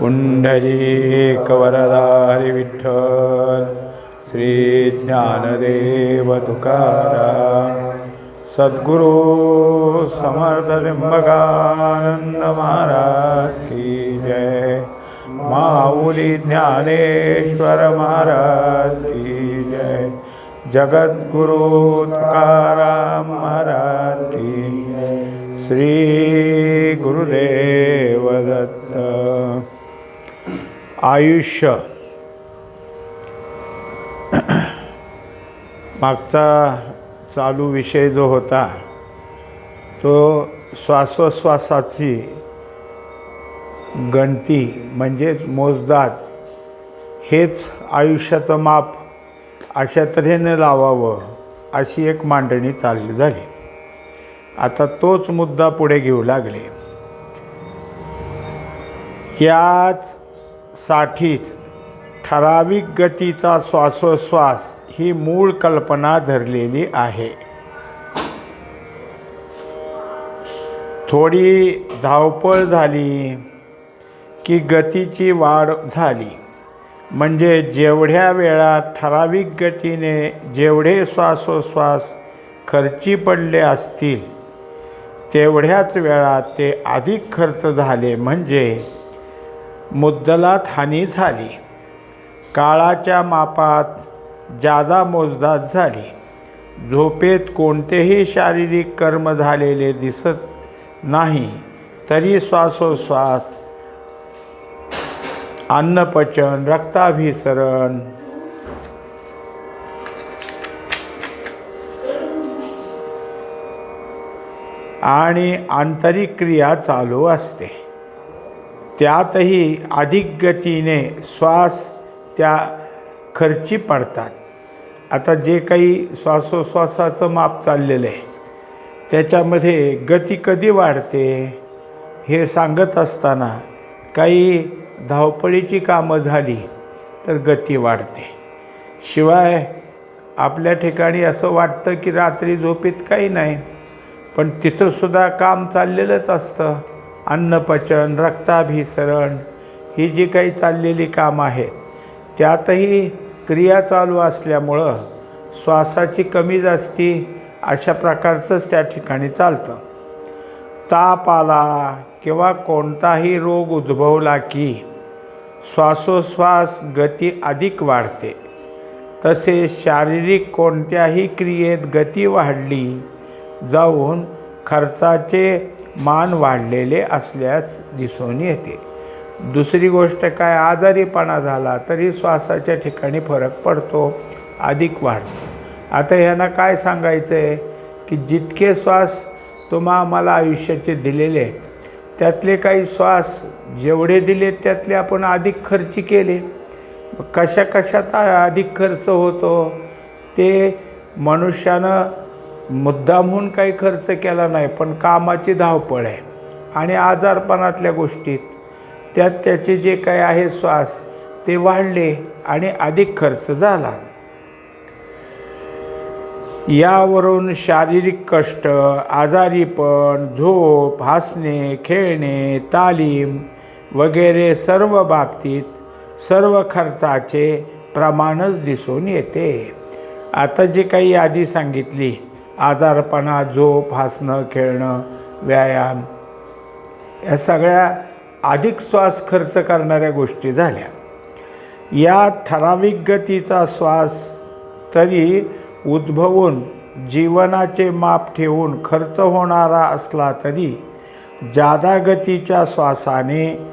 पुंडलीकवरदारि विठ्ठल श्री ज्ञानदेव तुकाराम सद्गुरु समर्थ त्र्यंबकानंद महाराज की जय। माऊली ज्ञानेश्वर महाराज की जय। जगद्गुरु तुकाराम महाराज की श्री गुरुदेव दत्त। आयुष्य. मागचा चालू विषय जो होता तो श्वासोश्वासाची गणती म्हणजेच मोजदाद हेच आयुष्याचं माप अशा तऱ्हेने लावावं अशी एक मांडणी चालली झाली. आता तोच मुद्दा पुढे घेऊ लागले. याच साठीच ठराविक गतीचा श्वासोश्वास ही मूळ कल्पना धरलेली आहे. थोडी धावपळ झाली की गतीची वाढ झाली. म्हणजे जेवढ्या वेळा ठराविक गतीने जेवढे श्वासोश्वास खर्ची पडले असतील तेवढ्याच वेळा ते अधिक खर्च झाले. म्हणजे मुद्दलात हानी झाली. काळाच्या मापात जादा मोजदाद झाली. झोपेत कोणतेही शारीरिक कर्म झालेले दिसत नाही तरी श्वासोश्वास अन्नपचन रक्ताभिसरण आणि आंतरिक क्रिया चालू असते. त्यातही अधिक गतीने श्वास त्या खर्ची पडतात. आता जे काही श्वासोश्वासाचं माप चाललेलं आहे त्याच्यामध्ये गती कधी वाढते हे सांगत असताना काही धावपळीची कामं झाली तर गती वाढते. शिवाय आपल्या ठिकाणी असं वाटतं की रात्री झोपेत काही नाही पण तिथंसुद्धा काम चाललेलंच असतं. अन्नपचन रक्ताभिसरण ही जी काही चाललेली कामं आहेत त्यातही क्रिया चालू असल्यामुळं श्वासाची कमी जास्ती अशा प्रकारचंच त्या ठिकाणी चालतं. ताप आला किंवा कोणताही रोग उद्भवला की श्वासोश्वास गती अधिक वाढते. तसेच शारीरिक कोणत्याही क्रियेत गती वाढली जाऊन खर्चाचे मान वाढलेले असल्यास दिसून येते. दुसरी गोष्ट काय आजारीपणा झाला तरी श्वासाच्या ठिकाणी फरक पडतो अधिक वाढतो. आता ह्यांना काय सांगायचं आहे की जितके श्वास तुम्हा आम्हाला आयुष्याचे दिलेले आहेत त्यातले काही श्वास जेवढे दिलेत त्यातले आपण अधिक खर्ची केले. कशा कशात अधिक खर्च होतो? ते मनुष्यानं मुद्दामहून काही खर्च केला नाही पण कामाची धावपळ आहे. आणि आजारपणातल्या गोष्टीत त्यात त्याचे जे काही आहे श्वास ते वाढले आणि अधिक खर्च झाला. यावरून शारीरिक कष्ट आजारीपण झोप हसणे खेळणे तालीम वगैरे सर्व बाबतीत सर्व खर्चाचे प्रमाणच दिसून येते. आता जे काही यादी सांगितली आजारपणा झोप हसणं खेळणं व्यायाम या सगळ्या अधिक श्वास खर्च करणाऱ्या गोष्टी झाल्या. या ठराविक गतीचा श्वास तरी उद्भवून जीवनाचे माप ठेवून खर्च होणारा असला तरी जादा गतीच्या श्वासाने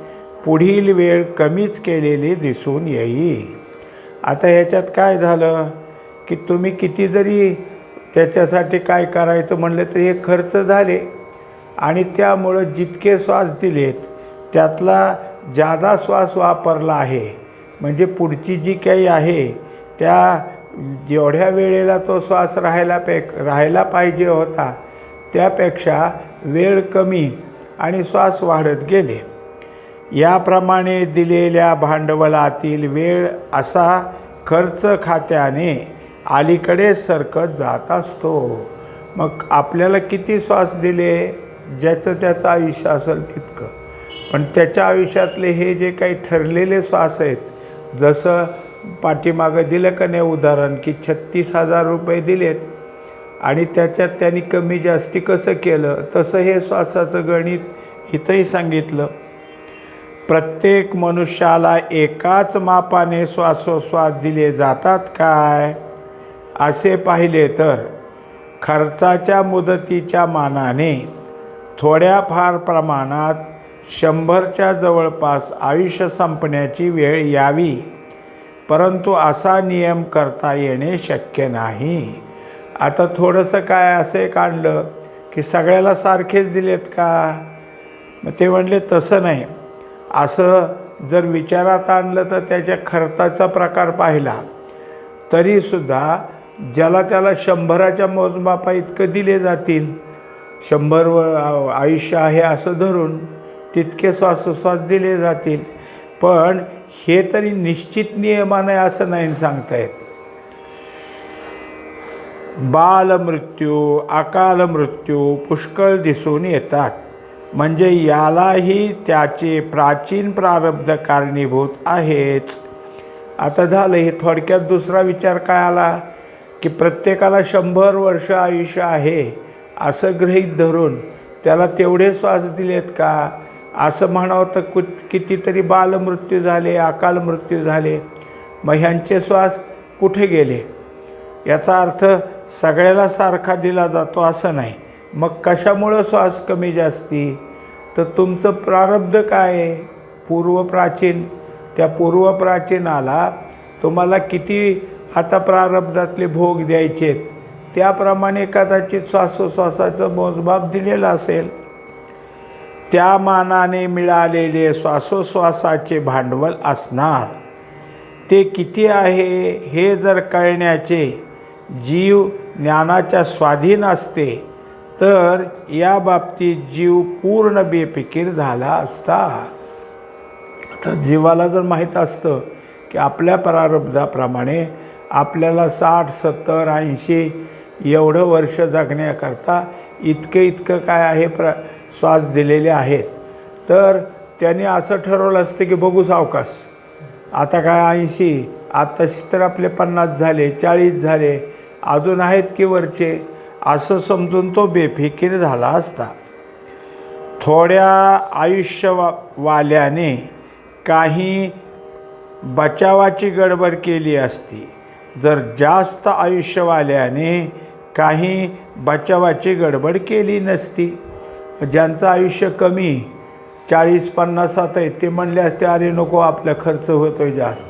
पुढील वेळ कमीच केलेली दिसून येईल. आता ह्याच्यात काय झालं? की तुम्ही किती जरी त्याच्यासाठी काय करायचं म्हणलं तर हे खर्च झाले आणि त्यामुळं जितके श्वास दिलेत त्यातला जादा श्वास वापरला आहे म्हणजे पुढची जी काही आहे त्या जेवढ्या वेळेला तो श्वास राहायला पे राहायला पाहिजे होता त्यापेक्षा वेळ कमी आणि श्वास वाढत गेले. याप्रमाणे दिलेल्या भांडवलातील वेळ असा खर्च खात्याने अलीकडे सरकत जात असतो. मग आपल्याला किती श्वास दिले? ज्याचं त्याचं आयुष्य असेल तितकं. पण त्याच्या आयुष्यातले हे जे काही ठरलेले श्वास आहेत जसं पाठीमागं दिलं का नाही उदाहरण की छत्तीस हजार रुपये दिलेत आणि त्याच्यात त्यांनी कमी जास्ती कसं केलं तसं हे श्वासाचं गणित इथंही सांगितलं. प्रत्येक मनुष्याला एकाच मापाने श्वासोश्वास दिले जातात काय? असे पाहिले तर खर्चाच्या मुदतीच्या मानाने थोड्याफार प्रमाणात शंभरच्या जवळपास आयुष्य संपण्याची वेळ यावी. परंतु असा नियम करता येणे शक्य नाही. आता थोडंसं काय असे काढलं की सगळ्याला सारखेच दिलेत का? मग ते म्हणले तसं नाही. असं जर विचारात आणलं तर त्याच्या खर्चाचा प्रकार पाहिला. तरीसुद्धा ज्याला त्याला शंभराच्या मोजमापा इतकं दिले जातील शंभर व आयुष्य आहे असं धरून तितके श्वासोश्वास दिले जातील. पण हे तरी निश्चित नियमाने असं नाही सांगता येत. बालमृत्यू अकाल मृत्यू पुष्कळ दिसून येतात. म्हणजे यालाही त्याचे प्राचीन प्रारब्ध कारणीभूत आहेच. आता झालं हे थोडक्यात दुसरा विचार काय आला? की प्रत्येकाला शंभर वर्ष आयुष्य आहे असं गृहीत धरून त्याला तेवढे श्वास दिलेत का? असं म्हणावं तर कु कितीतरी बालमृत्यू झाले अकाल मृत्यू झाले मग ह्यांचे श्वास कुठे गेले? याचा अर्थ सगळ्याला सारखा दिला जातो असं नाही. मग कशामुळं श्वास कमी जास्ती? तर तुमचं प्रारब्ध काय आहे? पूर्व प्राचीन त्या पूर्व प्राचीनाला तुम्हाला किती आता प्रारब्धातले भोग द्यायचे त्याप्रमाणे कदाचित श्वासोश्वासाचं मोजमाप दिलेलं असेल. त्या मानाने मिळालेले श्वासोश्वासाचे भांडवल असणार. ते किती आहे हे जर कळण्याचे जीव ज्ञानाच्या स्वाधीन असते तर या बाबतीत जीव पूर्ण बेफिकीर झाला असता. आता जीवाला जर माहीत असतं की आपल्या प्रारब्धाप्रमाणे आपल्याला साठ सत्तर ऐंशी एवढं वर्ष जगण्याकरता इतकं इतकं काय आहे प्र श्वास दिलेले आहेत. तर त्याने असं ठरवलं असतं की बघू सावकाश. आता काय ऐंशी आताशी तर आपले पन्नास झाले चाळीस झाले अजून आहेत की वरचे? असं समजून तो बेफिकीर झाला असता. थोड्या आयुष्यवाल्याने काही बचावाची गडबड केली असती. जर जास्त आयुष्यवाल्याने काही बचावाची गडबड केली नसती ज्यांचं आयुष्य कमी चाळीस पन्नासात आहे ते म्हणले असते अरे नको आपला खर्च होतो आहे जास्त.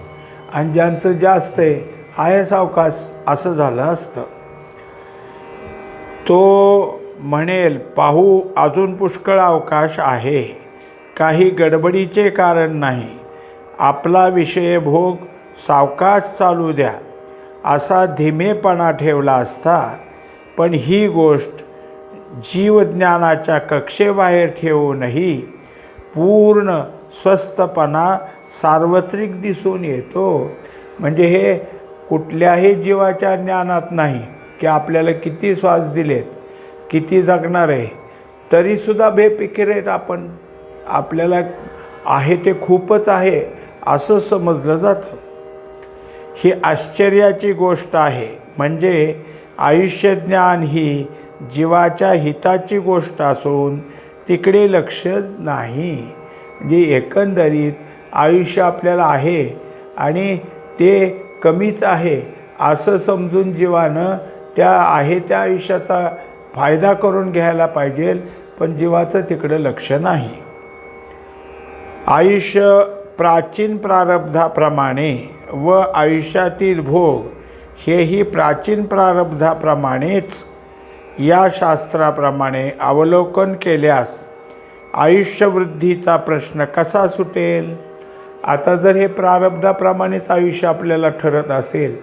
आणि ज्यांचं जास्त आहे आहे सावकाश असं झालं असतं. तो म्हणेल पाहू अजून पुष्कळ अवकाश आहे. काही गडबडीचे कारण नाही. आपला विषय भोग सावकाश चालू द्या. असा धीमेपणा ठेवला असता पण ही गोष्ट जीवज्ञानाच्या कक्षेबाहेर ठेवूनही पूर्ण स्वस्थपणा सार्वत्रिक दिसून येतो. म्हणजे हे कुठल्याही जीवाच्या ज्ञानात नाही की आपल्याला किती श्वास दिलेत किती जगणार आहे तरीसुद्धा बेपिकीर आहेत आपण आपल्याला आहे ते खूपच आहे असं समजलं जातं. ही आश्चर्याची गोष्ट आहे. म्हणजे आयुष्यज्ञान ही जीवाच्या हिताची गोष्ट असून तिकडे लक्ष नाही. म्हणजे एकंदरीत आयुष्य आपल्याला आहे आणि ते कमीच आहे. असं समजून जीवानं त्या आहे त्या आयुष्याचा फायदा करून घ्यायला पाहिजे पण जीवाचं तिकडं लक्ष नाही. आयुष्य प्राचीन प्रारब्धाप्रमाणे व आयुष्यातील भोग हेही प्राचीन प्रारब्धाप्रमाणेच या शास्त्राप्रमाणे अवलोकन केल्यास आयुष्यवृद्धीचा प्रश्न कसा सुटेल? आता जर हे प्रारब्धाप्रमाणेच आयुष्य आपल्याला ठरत असेल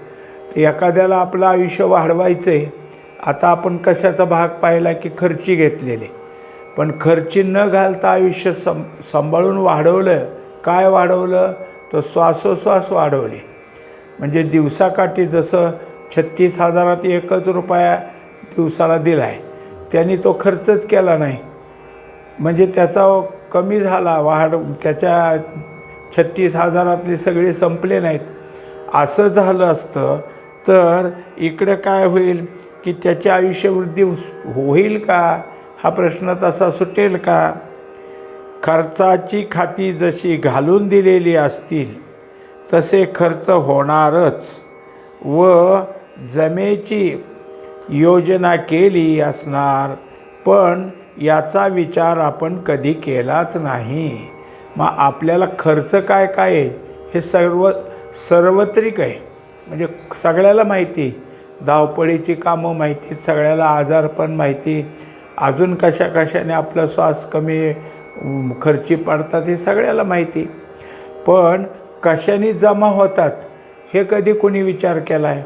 तर एखाद्याला आपलं आयुष्य वाढवायचं आहे आता आपण कशाचा भाग पाहिला की खर्ची घेतलेले? पण खर्ची न घालता आयुष्य सं सांभाळून वाढवलं. काय वाढवलं? तर श्वासोश्वास वाढवले. म्हणजे दिवसाकाठी जसं छत्तीस हजारात एकच रुपया दिवसाला दिला आहे त्यांनी तो खर्चच केला नाही. म्हणजे त्याचा कमी झाला वाढ त्याच्या छत्तीस हजारातले सगळे संपले नाहीत. असं झालं असतं तर इकडं काय होईल की त्याची आयुष्यवृद्धी होईल का? हा प्रश्न तसा सुटेल का? खर्चाची खाती जशी घालून दिलेली असतील तसे खर्च होणारच. व जमेची योजना केली असणार पण याचा विचार आपण कधी केलाच नाही. मग आपल्याला खर्च काय काय आहे? हे सर्व सर्वत्रिक आहे. म्हणजे सगळ्याला माहिती. धावपळीची कामं माहिती सगळ्याला आजारपण माहिती. अजून कशा कशाने आपला श्वास कमी खर्ची पडतात हे सगळ्याला माहिती. पण कशाने जमा होतात हे कधी कोणी विचार केला आहे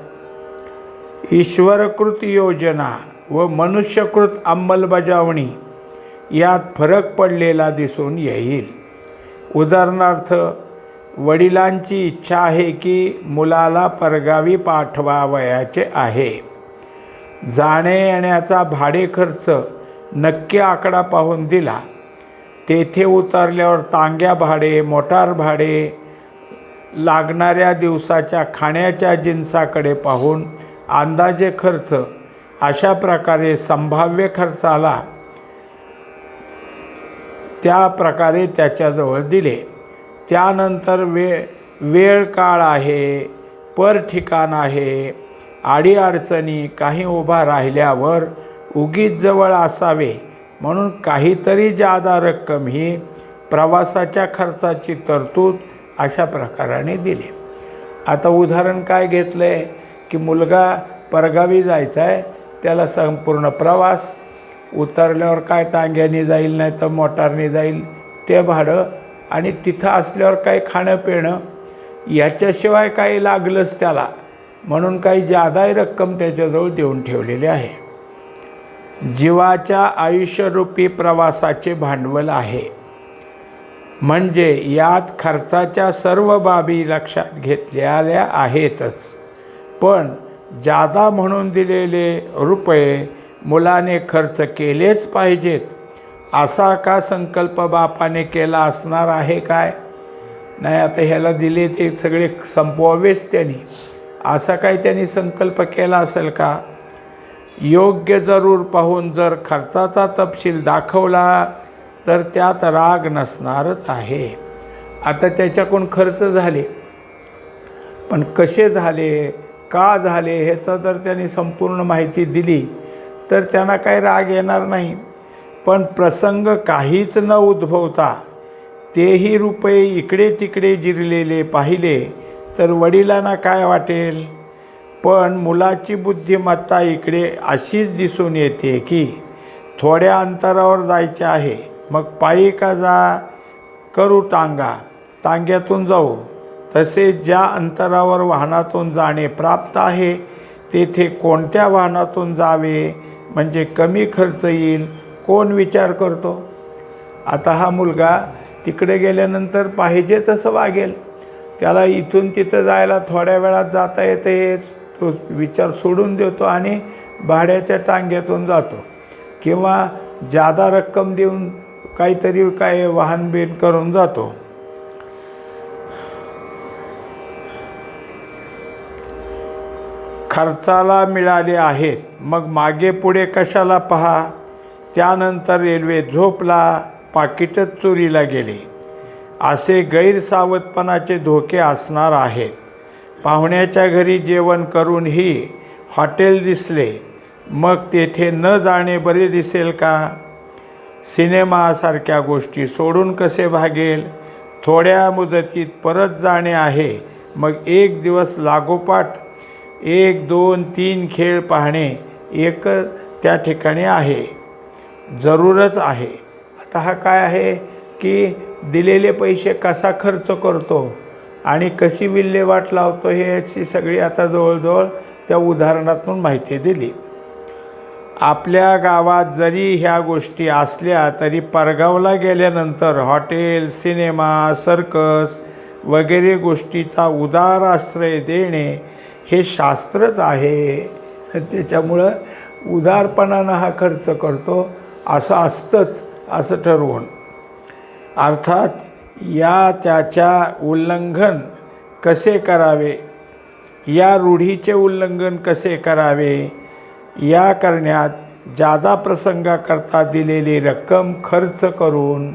ईश्वरकृत योजना व मनुष्यकृत अंमलबजावणी यात फरक पडलेला दिसून येईल. उदाहरणार्थ वडिलांची इच्छा आहे की मुलाला परगावी पाठवावयाचे आहे. जाणे येण्याचा भाडे खर्च नक्की आकडा पाहून दिला. तेथे उतरल्यावर तांग्या भाडे मोटार भाडे लागणाऱ्या दिवसाच्या खाण्याच्या जिन्साकडे पाहून अंदाजे खर्च अशा प्रकारे संभाव्य खर्चाला त्या प्रकारे त्याच्याजवळ दिले. त्यानंतर वेळ वेळ काळ आहे पर ठिकाण आहे अडीअडचणी काही उभा राहिल्यावर उगीच जवळ असावे. म्हणून काहीतरी जादा रक्कम ही प्रवासाच्या खर्चाची तरतूद अशा प्रकाराने दिली. आता उदाहरण काय घेतलं आहे की मुलगा परगावी जायचा आहे त्याला संपूर्ण प्रवास उतरल्यावर काय टांग्याने जाईल नाही तर मोटारने जाईल ते भाडं आणि तिथं असल्यावर काय खाणं पिणं याच्याशिवाय काही लागलंच त्याला. म्हणून काही जादाही रक्कम त्याच्याजवळ देऊन ठेवलेली आहे. जीवाच्या आयुष्यरूपी प्रवासाचे भांडवल आहे. म्हणजे यात खर्चाच्या सर्व बाबी लक्षात घेतलेल्या आहेतच. पण जादा म्हणून दिलेले रुपये मुलाने खर्च केलेच पाहिजेत असा का संकल्प बापाने केला असणार आहे काय? नाही आता ह्याला दिले ते सगळे संपवावेच त्यांनी. असा काही त्यांनी संकल्प केला असेल का? योग्य जरूर पाहून जर खर्चाचा तपशील दाखवला तर त्यात राग नसणारच आहे. आता त्याच्याकडून खर्च झाले. पण कसे झाले का झाले ह्याचं जर त्यांनी संपूर्ण माहिती दिली तर त्यांना काही राग येणार नाही. पण प्रसंग काहीच न उद्भवता तेही रुपये इकडे तिकडे जिरलेले पाहिले तर वडिलांना काय वाटेल? पण मुलाची बुद्धिमत्ता इकडे अशीच दिसून येते की थोड्या अंतरावर जायचे आहे. मग पायी का जा? करू टांगा. टांग्यातून जाऊ. तसे ज्या अंतरावर वाहनातून जाणे प्राप्त आहे तेथे कोणत्या वाहनातून जावे? म्हणजे कमी खर्च येईल? कोण विचार करतो? आता हा मुलगा तिकडे गेल्यानंतर पाहिजे तसं वागेल. त्याला इथून तिथं जायला थोड्या वेळात जाता येतेच. तो विचार सोडून देतो आणि भाड्याच्या टांग्यातून जातो. किंवा जादा रक्कम देऊन काहीतरी काय वाहन बिन करून जातो. खर्चाला मिळाले आहेत. मग मागे पुढे कशाला पहा? त्यानंतर रेल्वे झोपला पाकिटच चोरीला गेले. असे गैरसावधपणाचे धोके असणार आहेत. पाहुण्याच्या घरी जेवण करूनही हॉटेल दिसले. मग तेथे न जाणे बरे दिसेल का? सिनेमासारख्या गोष्टी सोडून कसे भागेल? थोड्या मुदतीत परत जाणे आहे. मग एक दिवस लागोपाठ एक दोन तीन खेळ पाहणे एक त्या ठिकाणी आहे. जरूरच आहे. आता हा काय आहे? की दिलेले पैसे कसा खर्च करतो? आणि कशी विल्हेवाट लावतो हे याची सगळी आता जवळजवळ त्या उदाहरणातून माहिती दिली. आपल्या गावात जरी ह्या गोष्टी असल्या तरी परगावला गेल्यानंतर हॉटेल सिनेमा सर्कस वगैरे गोष्टीचा उदार आश्रय देणे हे शास्त्रच आहे. त्याच्यामुळं उदारपणानं हा खर्च करतो असं असतंच असं ठरवून. अर्थात या त्याच्या उल्लंघन कसे करावे? या रूढीचे उल्लंघन कसे करावे? या करण्यात जादा प्रसंगाकरता दिलेली रक्कम खर्च करून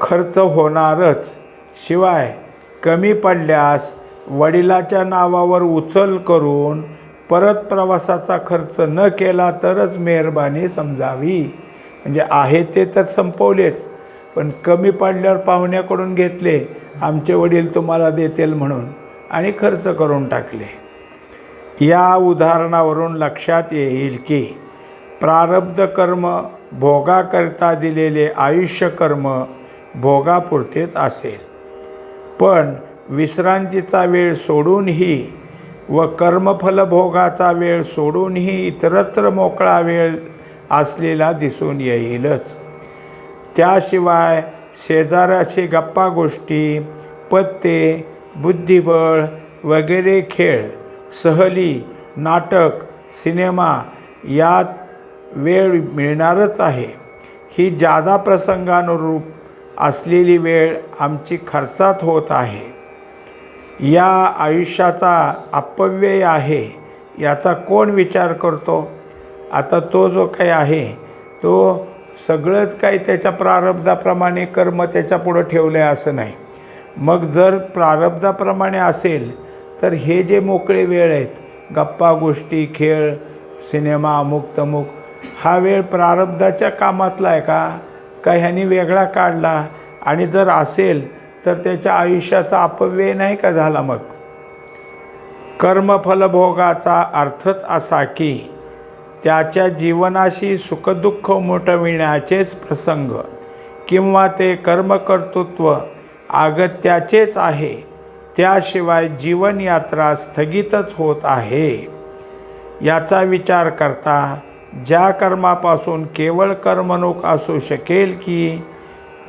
खर्च होणारच. शिवाय कमी पडल्यास वडिलाच्या नावावर उचल करून परत प्रवासाचा खर्च न केला तरच मेहरबानी समजावी. म्हणजे आहे ते तर संपवलेच पण कमी पडल्यावर पाहुण्याकडून घेतले आमचे वडील तुम्हाला देतील म्हणून आणि खर्च करून टाकले. या उदाहरणावरून लक्षात येईल की प्रारब्ध कर्म भोगाकरता दिलेले आयुष्य कर्म भोगापुरतेच असेल. पण विश्रांतीचा वेळ सोडूनही व कर्मफलभोगाचा वेळ सोडूनही इतरत्र मोकळा वेळ असलेला दिसून येईलच. त्याशिवाय शेजाऱ्याचे गप्पा गोष्टी पत्ते बुद्धिबळ वगैरे खेळ सहली नाटक सिनेमा यात वेळ मिळणारच आहे. ही जादा प्रसंगानुरूप असलेली वेळ आमची खर्चात होत आहे. या आयुष्याचा अपव्यय आहे याचा कोण विचार करतो? आता तो जो काही आहे तो सगळंच काही त्याच्या प्रारब्धाप्रमाणे कर्म त्याच्या पुढं ठेवलं आहे असं नाही. मग जर प्रारब्धाप्रमाणे असेल तर हे जे मोकळे वेळ आहेत गप्पा गोष्टी खेळ सिनेमा अमुक तमुक हा वेळ प्रारब्धाच्या कामातला आहे का? का ह्यानी वेगळा काढला? आणि जर असेल तर त्याच्या आयुष्याचा अपव्यय नाही का झाला मग? कर्मफलभोगाचा अर्थच असा की त्याच्या जीवनाशी सुखदुःख उमटविण्याचेच प्रसंग किंवा ते कर्मकर्तृत्व आगत्याचेच आहे. त्याशिवाय जीवनयात्रा स्थगितच होत आहे. याचा विचार करता ज्या कर्मापासून केवळ कर्मणूक असू शकेल की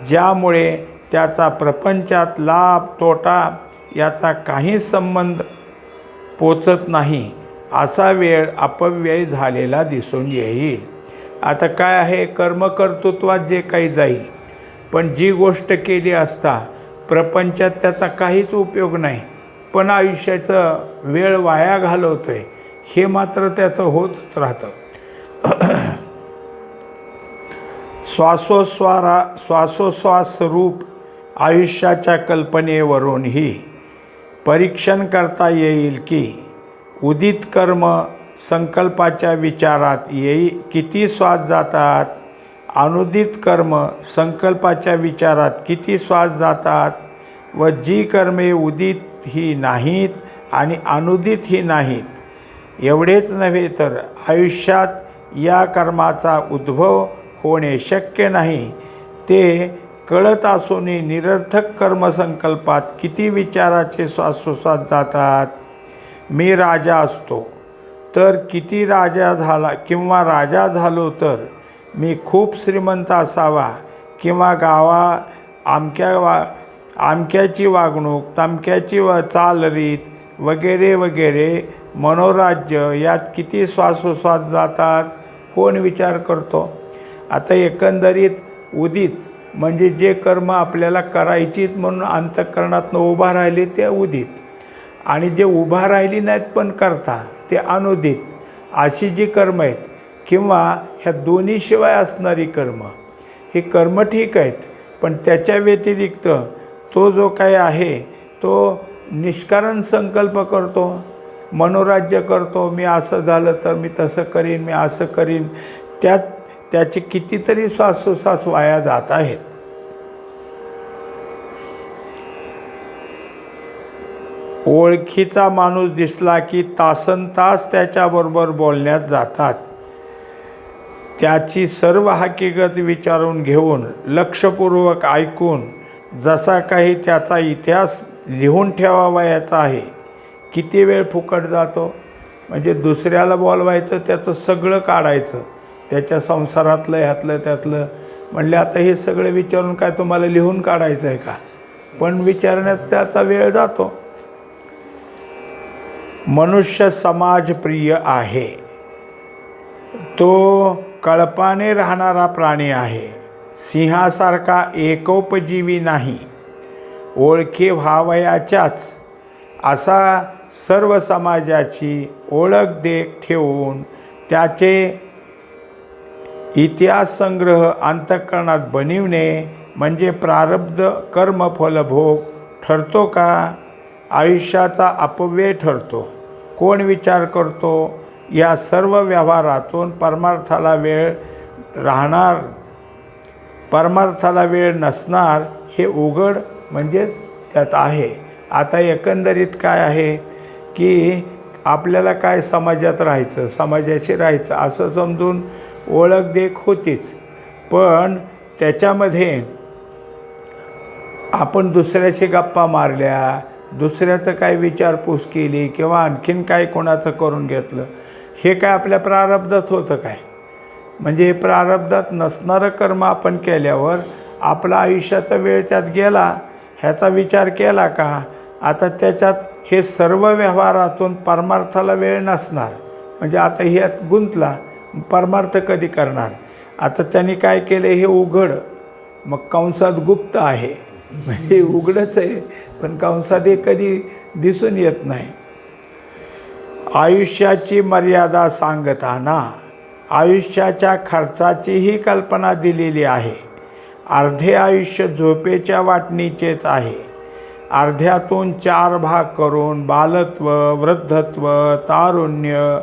ज्यामुळे त्याचा प्रपंचात लाभ तोटा याचा काही संबंध पोचत नाही. असा वेळ अपव्यय झालेला दिसून येईल. आता काय आहे? कर्मकर्तृत्वात जे काही जाईल. पण जी गोष्ट केली असता प्रपंचात त्याचा काहीच उपयोग नाही. पण आयुष्याचं वेळ वाया घालवतो आहे हे मात्र त्याचं होतच राहतं. श्वासोस्वारा श्वासोश्वास रूप आयुष्याच्या कल्पनेवरूनही परीक्षण करता येईल की उदित कर्म संकल्पाच्या विचारात येई किती श्वास जातात? अनुदित कर्म संकल्पाच्या विचारात किती श्वास जातात? व जी कर्मे उदित ही नाहीत आणि अनुदित ही नाहीत एवढेच नव्हे तर आयुष्यात या कर्माचा उद्भव होणे शक्य नाही. ते कळत असूनही निरर्थक कर्मसंकल्पात किती विचाराचे श्वासोश्वास जातात? मी राजा असतो. तर किती राजा झाला किंवा राजा झालो तर मी खूप श्रीमंत असावा किंवा गावा आमक्या वा आमक्याची वागणूक तमक्याची व चालरीत वगैरे वगैरे मनोराज्य यात किती श्वासोश्वास जातात? कोण विचार करतो? आता एकंदरीत उदित म्हणजे जे कर्म आपल्याला करायचीत म्हणून अंतःकरणातनं उभा राहिले ते उदित. आणि जे उभा राहिली नाहीत पण करता ते अनुदित अशी जी कर्म आहेत किंवा ह्या दोन्हीशिवाय असणारी कर्म ही कर्म ठीक आहेत पण त्याच्या व्यतिरिक्त तो जो काही आहे तो निष्कारण संकल्प करतो मनोराज्य करतो मी असं झालं तर मी तसं करीन मी असं करीन त्यात त्याचे कितीतरी श्वासोश्वास वाया जात आहेत. ओळखीचा माणूस दिसला की तासन तास त्याच्याबरोबर बोलण्यात जातात. त्याची सर्व हकीकत विचारून घेऊन लक्षपूर्वक ऐकून जसा काही त्याचा इतिहास लिहून ठेवावा याचा आहे किती वेळ फुकट जातो? म्हणजे दुसऱ्याला बोलवायचं त्याचं सगळं काढायचं त्याच्या संसारातलं ह्यातलं त्यातलं. म्हणले आता हे सगळं विचारून काय तुम्हाला लिहून काढायचं आहे का? पण विचारण्यात त्याचा वेळ जातो. मनुष्य समाजप्रिय आहे. तो कळपाने राहणारा प्राणी आहे. सिंहासारखा एकोपजीवी नाही. ओळखी व्हावयाच्याच असा सर्व समाजाची ओळख देख ठेवून त्याचे इतिहास संग्रह अंतःकरणात बनविणे म्हणजे प्रारब्ध कर्मफलभोग ठरतो का? आयुष्याचा अपव्यय ठरतो. कोण विचार करतो? या सर्व व्यवहारातून परमार्थाला वेळ राहणार परमार्थाला वेळ नसणार हे उघड म्हणजेच त्यात आहे. आता एकंदरीत काय आहे? की आपल्याला काय समाजात राहायचं? समाजाशी राहायचं? असं समजून ओळख देख होतीच. पण त्याच्यामध्ये आपण दुसऱ्याशी गप्पा मारल्या दुसऱ्याचं काय विचारपूस केली किंवा आणखीन काय कोणाचं करून घेतलं हे काय आपल्या प्रारब्धात होतं काय? म्हणजे हे प्रारब्धात नसणारं कर्म आपण केल्यावर आपला आयुष्याचा वेळ त्यात गेला ह्याचा विचार केला का? आता त्याच्यात हे सर्व व्यवहारातून परमार्थाला वेळ नसणार. म्हणजे आता ह्यात गुंतला परमार्थ कधी करणार? आता त्यांनी काय केलं हे उघड. मग कंसात गुप्त आहे. म्हणजे उघडच आहे पण कंसात हे कधी दिसून येत नाही. आयुष्याची मर्यादा सांगताना आयुष्याच्या खर्चाचीही कल्पना दिलेली आहे. अर्धे आयुष्य झोपेच्या वाटणीचेच आहे. अर्ध्यातून चार भाग करून बालत्व वृद्धत्व तारुण्य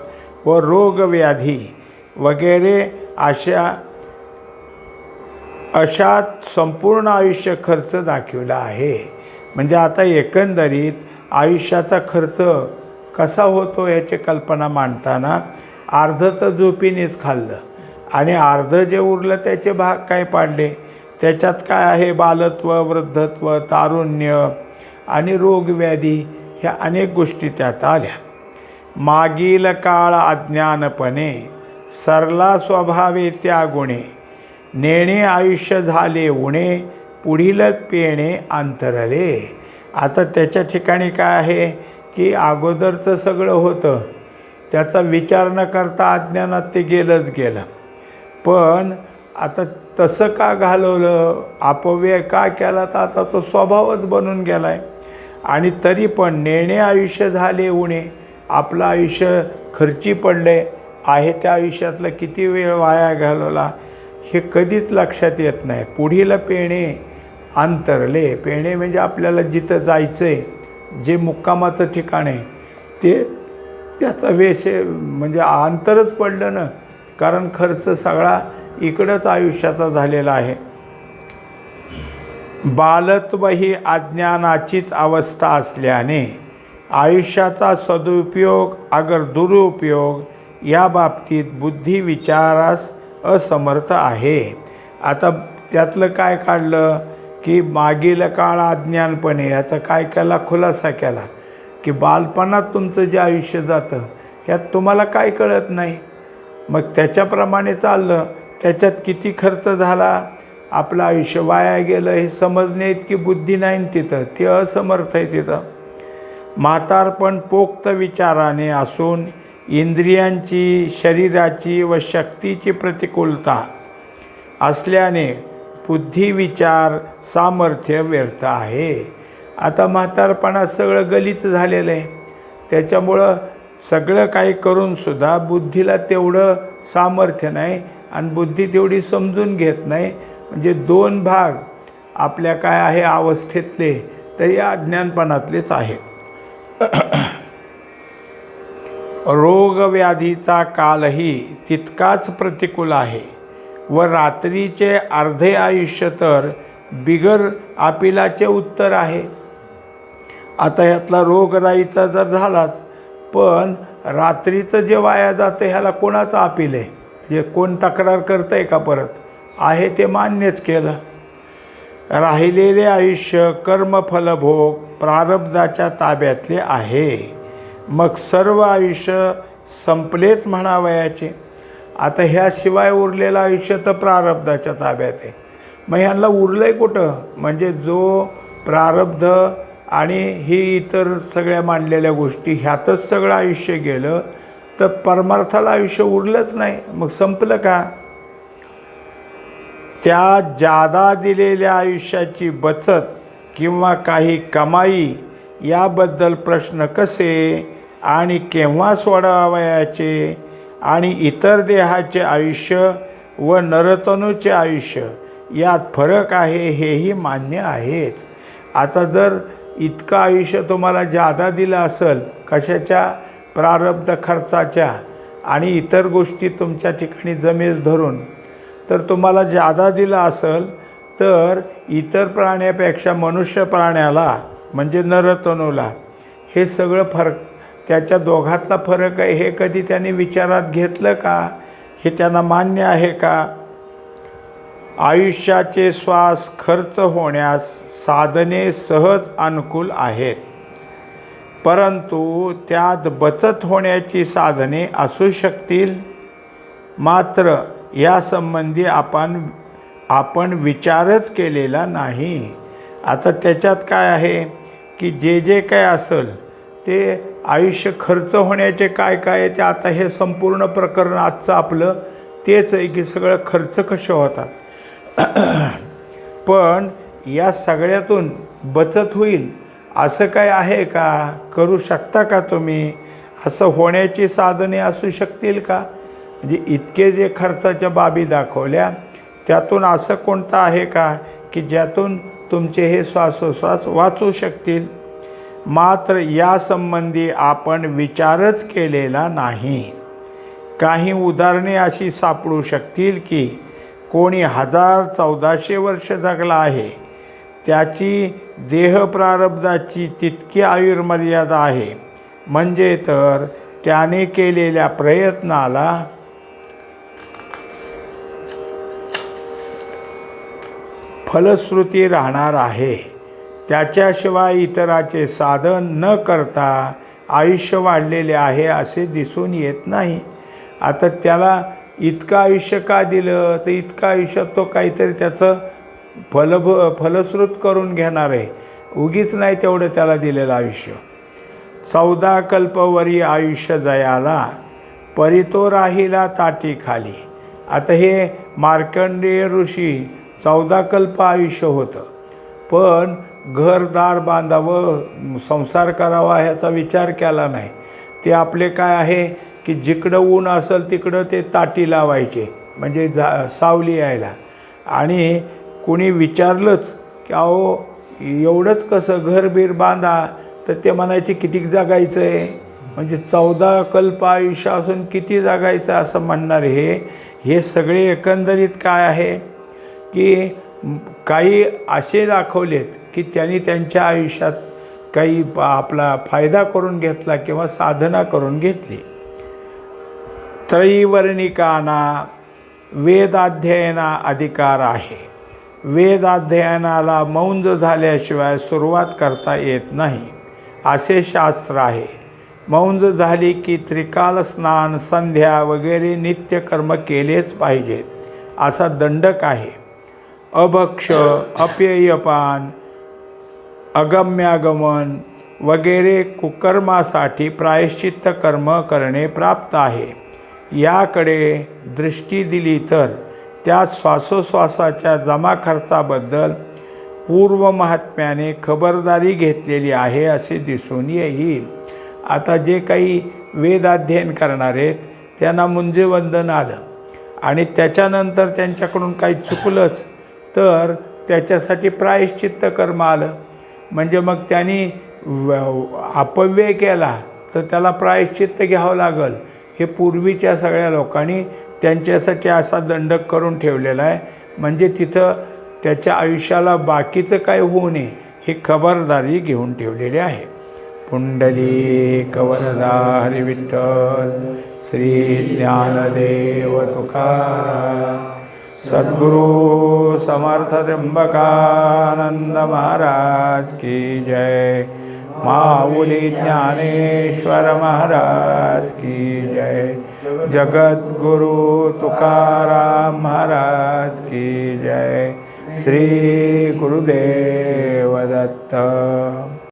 व रोगव्याधी वगैरे अशा अशात संपूर्ण आयुष्य खर्च दाखविला आहे. म्हणजे आता एकंदरीत आयुष्याचा खर्च कसा होतो याची कल्पना मांडताना अर्ध तर झोपीनेच खाल्लं. आणि अर्ध जे उरलं त्याचे भाग काय पाडले? त्याच्यात काय आहे? बालत्व वृद्धत्व तारुण्य आणि रोगव्याधी ह्या अनेक गोष्टी त्यात आल्या. मागील काळ अज्ञानपणे सरला स्वभावे त्या गुणे नेणे आयुष्य झाले उणे पुढील पेणे अंतरले. आता त्याच्या ठिकाणी काय आहे? की अगोदरचं सगळं होतं. त्याचा विचार न करता अज्ञानात ते गेलंच गेलं. पण आता तसं का घालवलं? अपव्यय का केला? तर आता तो स्वभावच बनून गेला आहे आणि तरी पण नेणे आयुष्य झाले उणे. आपलं आयुष्य खर्ची पडले आहे त्या आयुष्यातलं किती वेळ वाया घालवला? हे कधीच लक्षात येत नाही. पुढील पेणे अंतरले. पेणे म्हणजे आपल्याला जिथं जायचं आहे जे मुक्कामाचं ठिकाण आहे ते त्याचा वेश म्हणजे अंतरच पडलं ना कारण खर्च सगळा इकडंच आयुष्याचा झालेला आहे. बालत्व ही अज्ञानाचीच अवस्था असल्याने आयुष्याचा सदुपयोग अगर दुरुपयोग या बाबतीत बुद्धी विचारास असमर्थ आहे. आता त्यातलं काय काढलं? की मागील काळ अज्ञानपणे याचा काय केला? खुलासा केला. की बालपणात तुमचं जे आयुष्य जातं ह्यात तुम्हाला काय कळत नाही? मग त्याच्याप्रमाणे चाललं. त्याच्यात किती खर्च झाला? आपलं आयुष्य वाया गेलं हे समजणे इतकी बुद्धी नाही तिथं. ती असमर्थ आहे तिथं. म्हातारपण पोक्त विचाराने असून इंद्रियांची शरीराची व शक्तीची प्रतिकूलता असल्याने बुद्धी विचार सामर्थ्य व्यर्थ आहे. आता म्हातारपणा सगळं गलित झालेलं आहे. त्याच्यामुळं सगळं काही करूनसुद्धा बुद्धीला तेवढं सामर्थ्य नाही आणि बुद्धी तेवढी समजून घेत नाही. म्हणजे दोन भाग आपल्या काय आहे अवस्थेतले तर या अज्ञानपणातलेच आहेत. रोगव्याधीचा कालही तितकाच प्रतिकूल आहे व रात्रीचे अर्धे आयुष्य तर बिगर आपिलाचे उत्तर आहे. आता यातला रोगराईचा जर झालाच पण रात्रीचं जे वाया जातं ह्याला कोणाचं अपील आहे? जे कोण तक्रार करतं आहे का परत? आहे ते मान्यच केलं. राहिलेले आयुष्य कर्मफलभोग प्रारब्धाच्या ताब्यातले आहे. मग सर्व आयुष्य संपलेच म्हणावयाचे. आता ह्याशिवाय उरलेलं आयुष्य तर प्रारब्धाच्या ताब्यात आहे. मग ह्यांना उरलं आहे कुठं? म्हणजे जो प्रारब्ध आणि ही इतर सगळ्या मांडलेल्या गोष्टी ह्यातच सगळं आयुष्य गेलं तर परमार्थाला आयुष्य उरलंच नाही. मग संपलं का? त्या जादा दिलेल्या आयुष्याची बचत किंवा काही कमाई याबद्दल प्रश्न कसे? आणि केव्हा सोडावयाचे? आणि इतर देहाचे आयुष्य व नरतनूचे आयुष्य यात फरक आहे हेही मान्य आहेच. आता जर इतकं आयुष्य तुम्हाला जादा दिलं असेल कशाच्या प्रारब्ध खर्चाच्या आणि इतर गोष्टी तुमच्या ठिकाणी जमेस धरून तर तुम्हाला जादा दिला असेल तर इतर प्राण्यापेक्षा मनुष्य प्राण्याला म्हणजे नरतनूला हे सगळं फरक त्याच्या दोघातला फरक आहे हे कधी त्यांनी विचारात घेतलं का? हे त्यांना मान्य आहे का? आयुष्याचे श्वास खर्च होण्यास साधने सहज अनुकूल आहेत. परंतु त्यात बचत होण्याची साधने असू शकतील? मात्र यासंबंधी आपण आपण विचारच केलेला नाही. आता त्याच्यात काय आहे? की जे जे काय असेल ते आयुष्य खर्च होण्याचे काय काय आहे ते आता हे संपूर्ण प्रकरण आजचं आपलं तेच आहे की सगळं खर्च कसे होतात. पण या सगळ्यातून बचत होईल असं काय आहे का? करू शकता का तुम्ही? असं होण्याची साधने असू शकतील का? म्हणजे इतके जे खर्चाच्या बाबी दाखवल्या त्यातून असं कोणतं आहे का की ज्यातून तुमचे हे श्वासोश्वास वाचू शकतील? मात्र यासंबंधी आपण विचारच केलेला नाही. काही उदाहरणे अशी सापडू शकतील की कोणी हजार चौदाशे वर्ष जगला आहे. त्याची देहप्रारब्धाची तितकी आयुर्मर्यादा आहे. म्हणजे तर त्याने केलेल्या प्रयत्नाला फलश्रुती राहणार आहे. त्याच्याशिवाय इतराचे साधन न करता आयुष्य वाढलेले आहे असे दिसून येत नाही. आता त्याला इतकं आयुष्य का दिलं? तर इतकं आयुष्यात तो काहीतरी त्याचं फलभ फलश्रुत करून घेणार आहे. उगीच नाही तेवढं त्याला दिलेलं आयुष्य. चौदा कल्पवरी आयुष्य जयाला परितो राहिला ताटी खाली. आता हे मार्कंडेय ऋषी चौदा कल्प आयुष्य होतं. पण घरदार बांधावं संसार करावा ह्याचा विचार केला नाही. ते आपले काय आहे की जिकडं ऊन असेल तिकडं ते ताटी लावायचे म्हणजे जा सावली यायला. आणि कुणी विचारलंच की अहो एवढंच कसं घरबीर बांधा तर ते म्हणायचे किती जागायचं आहे म्हणजे चौदा कल्प आयुष्य असून किती जागायचं असं म्हणणार हे हे सगळे एकंदरीत काय आहे? की काही असे दाखवलेत की त्यांनी त्यांच्या आयुष्यात काही आपला फायदा करून घेतला किंवा साधना करून घेतली. त्रैवर्णिकांना वेदाध्ययना अधिकार आहे. वेदाध्ययनाला मौंज झाल्याशिवाय सुरुवात करता येत नाही असे शास्त्र आहे. मौंज झाली की त्रिकाल स्नान संध्या वगैरे नित्यकर्म केलेच पाहिजेत असा दंडक आहे. अभक्ष अपेयपान अगम्यागमन वगैरे कुकर्मासाठी प्रायश्चित्त कर्म करणे प्राप्त आहे. याकडे दृष्टी दिली तर त्या श्वासोश्वासाच्या जमा खर्चाबद्दल पूर्व महात्म्याने खबरदारी घेतलेली आहे असे दिसून येईल. आता जे काही वेदाध्ययन करणार आहेत त्यांना मुंजेवंदन आलं आणि त्याच्यानंतर त्यांच्याकडून काही चुकलंच तर त्याच्यासाठी प्रायश्चित्त कर्म आलं. म्हणजे मग त्यांनी अपव्यय केला तर त्याला प्रायश्चित्त घ्यावं लागल. हे पूर्वीच्या सगळ्या लोकांनी त्यांच्यासाठी असा दंडक करून ठेवलेला आहे. म्हणजे तिथं त्याच्या आयुष्याला बाकीचं काय होऊ नये ही खबरदारी घेऊन ठेवलेली आहे. पुंडली कवरदा हरी विठ्ठल श्री ज्ञानदेव तुकाराम. सद्गुरु समर्थ त्र्यंबकानंद महाराज की जय। माऊली ज्ञानेश्वर महाराज की जय। जगद्गुरु तुकाराम महाराज की जय। श्री गुरुदेव दत्त।